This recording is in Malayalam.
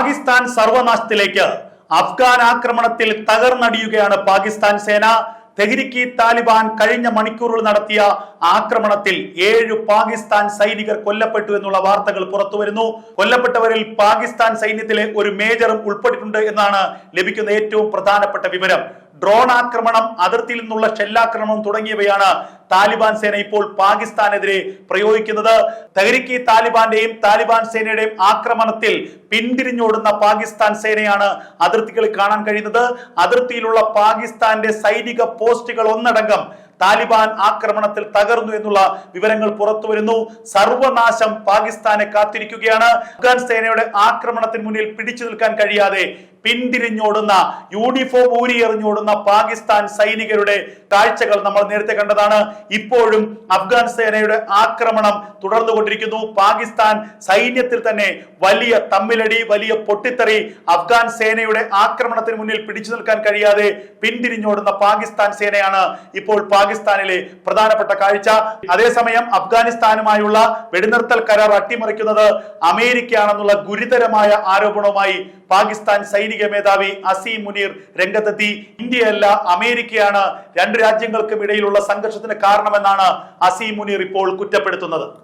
പാകിസ്ഥാൻ സർവനാശത്തിലേക്ക് അഫ്ഗാൻ ആക്രമണത്തിൽ തകർന്നടിയുകയാണ് പാകിസ്ഥാൻ സേന. തെഹ്രിക്ക് താലിബാൻ കഴിഞ്ഞ മണിക്കൂറുകൾ നടത്തിയ ആക്രമണത്തിൽ ഏഴ് പാകിസ്ഥാൻ സൈനികർ കൊല്ലപ്പെട്ടു എന്നുള്ള വാർത്തകൾ പുറത്തു വരുന്നു കൊല്ലപ്പെട്ടവരിൽ പാകിസ്ഥാൻ സൈന്യത്തിലെ ഒരു മേജറും ഉൾപ്പെട്ടിട്ടുണ്ട് എന്നാണ് ലഭിക്കുന്ന ഏറ്റവും പ്രധാനപ്പെട്ട വിവരം. ഡ്രോൺ ആക്രമണം അതിർത്തിയിൽ നിന്നുള്ള ഷെല്ലാക്രമണം തുടങ്ങിയവയാണ് താലിബാൻ സേന ഇപ്പോൾ പാകിസ്ഥാനെതിരെ പ്രയോഗിക്കുന്നത്. തെഹ്രിക്ക് താലിബാന്റെയും താലിബാൻ സേനയുടെയും ആക്രമണത്തിൽ പിന്തിരിഞ്ഞോടുന്ന പാകിസ്ഥാൻ സേനയാണ് അതിർത്തികളിൽ കാണാൻ കഴിയുന്നത്. അതിർത്തിയിലുള്ള പാകിസ്ഥാന്റെ സൈനിക പോസ്റ്റുകൾ ഒന്നടങ്കം താലിബാൻ ആക്രമണത്തിൽ തകർന്നു എന്നുള്ള വിവരങ്ങൾ പുറത്തു വരുന്നു. സർവനാശം പാകിസ്ഥാനെ കാത്തിരിക്കുകയാണ്. അഫ്ഗാൻ സേനയുടെ ആക്രമണത്തിന് മുന്നിൽ പിടിച്ചു നിൽക്കാൻ കഴിയാതെ പിന്തിരിഞ്ഞോടുന്ന യൂണിഫോം ഊരി എറിഞ്ഞോടുന്ന പാകിസ്ഥാൻ സൈനികരുടെ കാഴ്ചകൾ നമ്മൾ നേരത്തെ കണ്ടതാണ്. ഇപ്പോഴും അഫ്ഗാൻ സേനയുടെ ആക്രമണം തുടർന്നുകൊണ്ടിരിക്കുന്നു. പാകിസ്ഥാൻ സൈന്യത്തിൽ തന്നെ വലിയ തമ്മിലടി വലിയ പൊട്ടിത്തെറി അഫ്ഗാൻ സേനയുടെ ആക്രമണത്തിന് മുന്നിൽ പിടിച്ചു നിൽക്കാൻ കഴിയാതെ പിന്തിരിഞ്ഞോടുന്ന പാകിസ്ഥാൻ സേനയാണ് ഇപ്പോൾ പാകിസ്ഥാനിലെ പ്രധാനപ്പെട്ട കാഴ്ച. അതേസമയം അഫ്ഗാനിസ്ഥാനുമായുള്ള വെടിനിർത്തൽ കരാർ അട്ടിമറിക്കുന്നത് അമേരിക്കയാണെന്നുള്ള ഗുരുതരമായ ആരോപണവുമായി പാകിസ്ഥാൻ സൈനിക മേധാവി അസീം മുനീർ രംഗത്തെത്തി. ഇന്ത്യയല്ല അമേരിക്കയാണ്. രണ്ട് രാജ്യങ്ങൾക്കും ഇടയിലുള്ള സംഘർഷത്തിന് കാരണമെന്നാണ് അസീം മുനീർ ഇപ്പോൾ കുറ്റപ്പെടുത്തുന്നത്.